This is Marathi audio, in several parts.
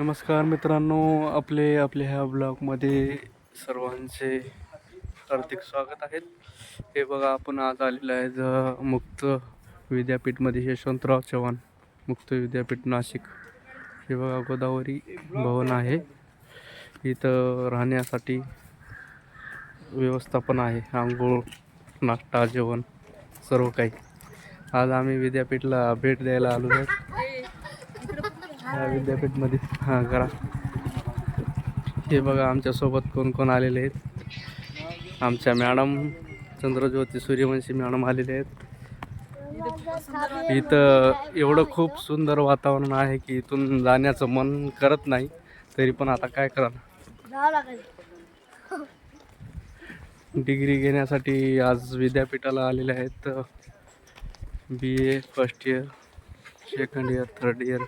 नमस्कार मित्रांनो आपले आपल्या ह्या ब्लॉगमध्ये सर्वांचे हार्दिक स्वागत आहेत हे बघा आपण आज आलेलो आहे ज- मुक्त विद्यापीठमध्ये यशवंतराव चव्हाण मुक्त विद्यापीठ नाशिक. हे बघा गोदावरी भवन आहे. इथं राहण्यासाठी व्यवस्थापन आहे. आंघोळ नाश्ता जेवण सर्व काही. आज आम्ही विद्यापीठला भेट द्यायला आलो आहे. या विद्यापीठमध्ये. हां करा. हे बघा आमच्यासोबत कोण कोण आलेले आहेत. आमच्या मॅडम चंद्रज्योती सूर्यवंशी मॅडम आलेले आहेत. इथं एवढं खूप सुंदर वातावरण आहे की इथून जाण्याचं मन करत नाही तरी पण आता काय करा डिग्री घेण्यासाठी आज विद्यापीठाला आलेले आहेत. B A first year second year third year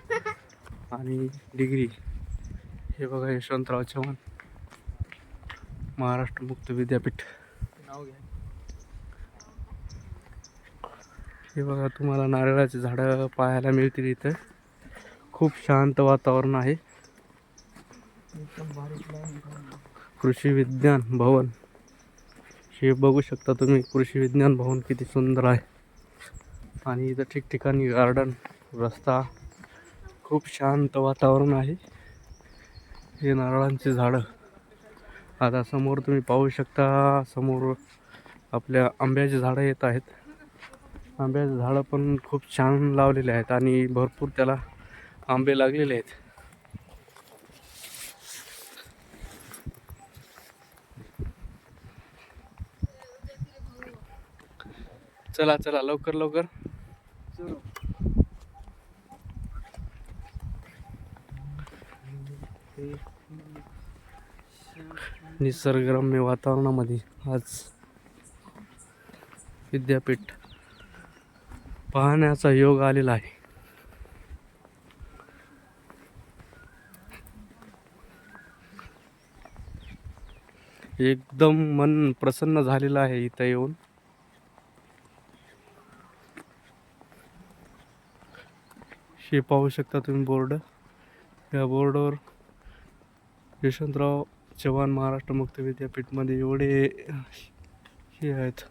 आणि डिग्री. हे बघा यशवंतराव चव्हाण. महाराष्ट्र मुक्त विद्यापीठ. नाव घ्या. हे बघा तुम्हाला नारळाची झाडं पाहायला मिळतील इथं. खूप शांत वातावरण आहे. कृषी विज्ञान भवन. हे बघू शकता तुम्ही कृषी विज्ञान भवन किती सुंदर आहे. आणि इथं ठिकठिकाणी गार्डन रस्ता. खूप शांत वातावरण आहे. हे नारळांची झाडं. आता समोर तुम्ही पाहू शकता समोर आपल्या आंब्याची झाडं येत आहेत. आंब्याची झाडं पण खूप छान लावलेले आहेत आणि भरपूर त्याला आंबे लागलेले आहेत. चला चला लवकर लवकर. निसर्गरम्य वातावरणामध्ये आज विद्यापीठ पाहण्याचा योग आलेला आहे. एकदम मन प्रसन्न झालेलं आहे इथं येऊन. हे पाहू शकता तुम्ही बोर्ड. या बोर्डवर यशवंतराव चव्हाण महाराष्ट्र मुक्त विद्यापीठमध्ये एवढे हे आहेत.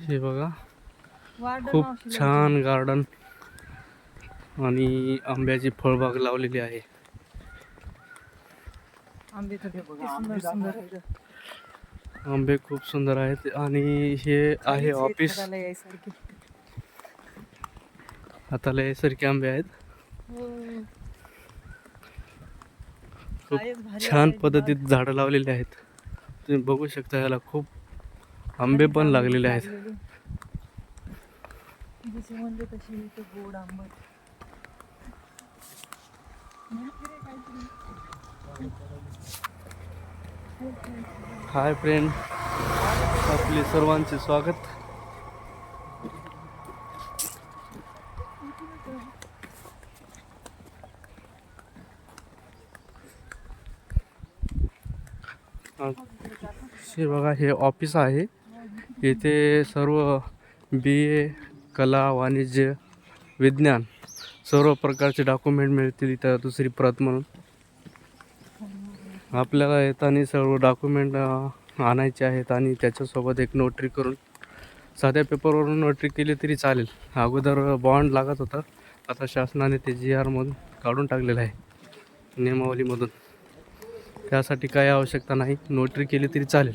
हे बघा. खूप छान गार्डन. आणि आंब्याची फळबाग लावलेली आहे. आंबे तर ते बघा सुंदर सुंदर आंबे खूप सुंदर आहेत. आणि हे आहे ऑफिस. यायसारखे हाताला यासारखे आंबे आहेत. खूप छान. पद्धतीत झाडं लावलेली आहेत तुम्ही बघू शकता याला खूप आंबे पण लागलेले आहेत आंबट हाय फ्रेंड आपले सर्वांचे स्वागत हा, हे बघा हे ऑफिस आहे. येथे सर्व बी ए कला वाणिज्य विज्ञान सर्व प्रकारचे डॉक्युमेंट मिळतील इथं दुसरी प्रत म्हणून. आपल्याला येताना सर्व डॉक्युमेंट आणायचे आहेत आणि त्याच्यासोबत एक नोटरी करून साध्या पेपरवरून नोटरी केली तरी चालेल. अगोदर बॉन्ड लागत होता. आता शासनाने ते जी आरमधून काढून टाकलेलं आहे. नियमावलीमधून. त्यासाठी काही आवश्यकता नाही. नोटरी केली तरी चालेल.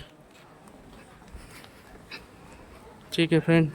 ठीक आहे फ्रेंड